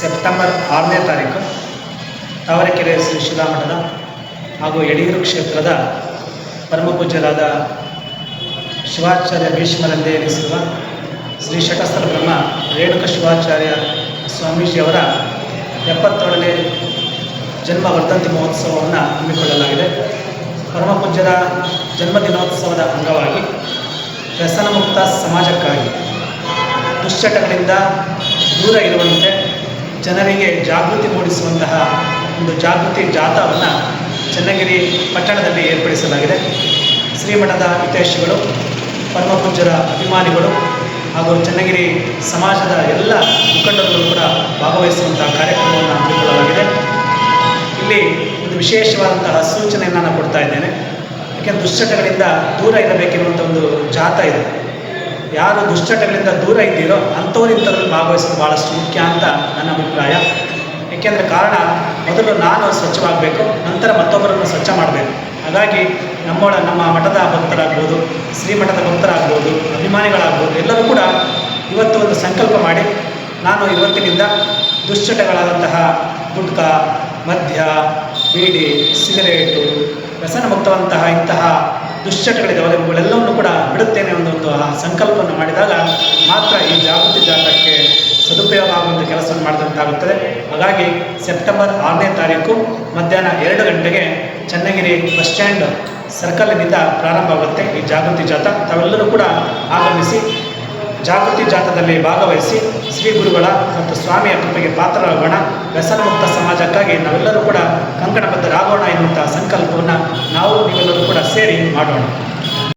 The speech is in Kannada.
ಸೆಪ್ಟೆಂಬರ್ ಆರನೇ ತಾರೀಕು ತಾವರೆಕೆರೆ ಶ್ರೀ ಶಿಲಾಮಠದ ಹಾಗೂ ಯಡಿಯೂರು ಕ್ಷೇತ್ರದ ಪರಮಪೂಜ್ಯರಾದ ಶಿವಾಚಾರ್ಯ ಭೀಷ್ಮರಂದೇ ಎನಿಸಿರುವ ಶ್ರೀ ಶಟಸ್ಥಲ ಬ್ರಹ್ಮ ರೇಣುಕ ಶಿವಾಚಾರ್ಯ ಸ್ವಾಮೀಜಿಯವರ ಎಪ್ಪತ್ತೇಳನೇ ಜನ್ಮ ವರ್ಧಂತಿ ಮಹೋತ್ಸವವನ್ನು ಹಮ್ಮಿಕೊಳ್ಳಲಾಗಿದೆ. ಪರಮಪೂಜ್ಯರ ಜನ್ಮದಿನೋತ್ಸವದ ಅಂಗವಾಗಿ ವ್ಯಸನಮುಕ್ತ ಸಮಾಜಕ್ಕಾಗಿ ದುಶ್ಚಟಗಳಿಂದ ದೂರ ಇರುವಂತೆ ಜನರಿಗೆ ಜಾಗೃತಿ ಮೂಡಿಸುವಂತಹ ಒಂದು ಜಾಗೃತಿ ಜಾಥಾವನ್ನು ಚನ್ನಗಿರಿ ಪಟ್ಟಣದಲ್ಲಿ ಏರ್ಪಡಿಸಲಾಗಿದೆ. ಶ್ರೀಮಠದ ಹಿತೈಷಿಗಳು ಪರಮಪೂಜ್ಯರ ಅಭಿಮಾನಿಗಳು ಹಾಗೂ ಚನ್ನಗಿರಿ ಸಮಾಜದ ಎಲ್ಲ ಮುಖಂಡರು ಕೂಡ ಭಾಗವಹಿಸುವಂತಹ ಕಾರ್ಯಕ್ರಮವನ್ನು ಹಮ್ಮಿಕೊಳ್ಳಲಾಗಿದೆ. ಇಲ್ಲಿ ಒಂದು ವಿಶೇಷವಾದಂತಹ ಸೂಚನೆಯನ್ನು ನಾನು ಕೊಡ್ತಾ ಇದ್ದೇನೆ. ಯಾಕೆಂದರೆ ದುಶ್ಚಟಗಳಿಂದ ದೂರ ಇರಬೇಕೆನ್ನುವಂಥ ಒಂದು ಜಾಥಾ ಇದೆ. ಯಾರು ದುಶ್ಚಟಗಳಿಂದ ದೂರ ಇದ್ದೀರೋ ಅಂಥವ್ರು ಭಾಗವಹಿಸೋದು ಭಾಳಷ್ಟು ಮುಖ್ಯ ಅಂತ ನನ್ನ ಅಭಿಪ್ರಾಯ. ಏಕೆಂದರೆ ಕಾರಣ, ಮೊದಲು ನಾನು ಸ್ವಚ್ಛವಾಗಬೇಕು, ನಂತರ ಮತ್ತೊಬ್ಬರನ್ನು ಸ್ವಚ್ಛ ಮಾಡಬೇಕು. ಹಾಗಾಗಿ ನಮ್ಮೊಳ, ನಮ್ಮ ಮಠದ ಭಕ್ತರಾಗ್ಬೋದು, ಶ್ರೀಮಠದ ಭಕ್ತರಾಗ್ಬೋದು, ಅಭಿಮಾನಿಗಳಾಗ್ಬೋದು, ಎಲ್ಲರೂ ಕೂಡ ಇವತ್ತು ಒಂದು ಸಂಕಲ್ಪ ಮಾಡಿ, ನಾನು ಇವತ್ತಿನಿಂದ ದುಶ್ಚಟಗಳಾದಂತಹ ಗುಟ್ಕ, ಮದ್ಯ, ಬೀಡಿ, ಸಿಗರೇಟು ವ್ಯಸನ ಮುಕ್ತವಂತಹ ಇಂತಹ ದುಶ್ಚಟಗಳಿದ್ದಾವೆ ಇವುಗಳೆಲ್ಲವನ್ನು ಕೂಡ ಬಿಡುತ್ತೇನೆ ಅನ್ನೋ ಒಂದು ಆ ಸಂಕಲ್ಪವನ್ನು ಮಾಡಿದಾಗ ಮಾತ್ರ ಈ ಜಾಗೃತಿ ಜಾಥಾಕ್ಕೆ ಸದುಪಯೋಗ ಆಗುವಂಥ ಕೆಲಸವನ್ನು ಮಾಡಿದಂತಾಗುತ್ತದೆ. ಹಾಗಾಗಿ ಸೆಪ್ಟೆಂಬರ್ ಆರನೇ ತಾರೀಕು ಮಧ್ಯಾಹ್ನ ಎರಡು ಗಂಟೆಗೆ ಚನ್ನಗಿರಿ ಬಸ್ ಸ್ಟ್ಯಾಂಡ್ ಸರ್ಕಲ್ನಿಂದ ಪ್ರಾರಂಭ ಆಗುತ್ತೆ ಈ ಜಾಗೃತಿ ಜಾಥಾ. ತಾವೆಲ್ಲರೂ ಕೂಡ ಆಗಮಿಸಿ ಜಾಗೃತಿ ಜಾಥಾದಲ್ಲಿ ಭಾಗವಹಿಸಿ ಶ್ರೀ ಗುರುಗಳ ಮತ್ತು ಸ್ವಾಮಿಯ ಕೃಪೆಗೆ ಪಾತ್ರರಾಗೋಣ. ವ್ಯಸನಮುಕ್ತ ಸಮಾಜಕ್ಕಾಗಿ ನಾವೆಲ್ಲರೂ ಕೂಡ ಕಂಕಣಬದ್ಧರಾಗೋಣ ಮಾಡೋಣ